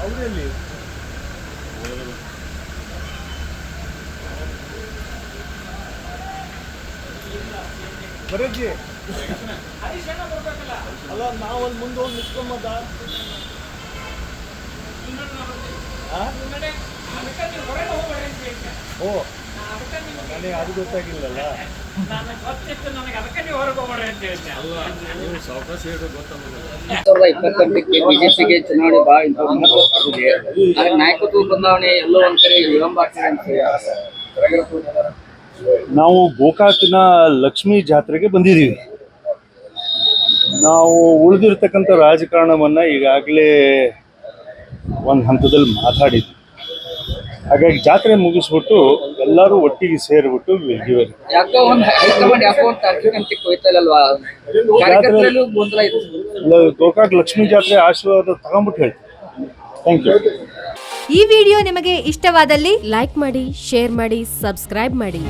ಅವರಲ್ಲಿ ಬರಜ್ಜಿ. ಅಲ್ಲ ನಾವಲ್ಲಿ ಮುಂದೆ ಹೋಗಿ ನಿಂತ್ಕೊಂಬದ ಓ. ನನಗೆ ಅದು ಗೊತ್ತಾಗಿಲ್ಲಲ್ಲ. ಬಿಜೆಪಿಗೆ ಚುನಾವಣೆ ಬಹಳ ಇಂಪಾರ್ಟೆಂಟ್ ಇದೆ ಆದ್ರೆ ನಾಯಕತ್ವ ಬದಲಾವಣೆ ಎಲ್ಲೋ ಒಂದ್ ಕಡೆ ವಿಳಂಬ ಆಗ್ತದೆ ಅಂತ ನಾವು ಗೋಕಾಕಿನ ಲಕ್ಷ್ಮೀ ಜಾತ್ರೆಗೆ ಬಂದಿದ್ದೀವಿ. ನಾವು ಉಳಿದಿರ್ತಕ್ಕಂಥ ರಾಜಕಾರಣವನ್ನು ಈಗಾಗಲೇ ಒಂದು ಹಂತದಲ್ಲಿ ಮಾತಾಡಿದ್ವಿ. ಹಾಗಾಗಿ ಜಾತ್ರೆ ಮುಗಿಸ್ಬಿಟ್ಟು ಎಲ್ಲರೂ ಒಟ್ಟಿಗೆ ಸೇರಿಬಿಟ್ಟು ಇವರು ಇದೆ ಗೋಕಾಕ್ ಲಕ್ಷ್ಮೀ ಜಾತ್ರೆ ಆಶೀರ್ವಾದ ತಗೊಂಬಿಟ್ಟು ಹೇಳ್ತೀನಿ. ಥ್ಯಾಂಕ್ ಯು ಈ ವಿಡಿಯೋ ನಿಮಗೆ ಇಷ್ಟವಾದಲ್ಲಿ ಲೈಕ್ ಮಾಡಿ ಶೇರ್ ಮಾಡಿ ಸಬ್ಸ್ಕ್ರೈಬ್ ಮಾಡಿ.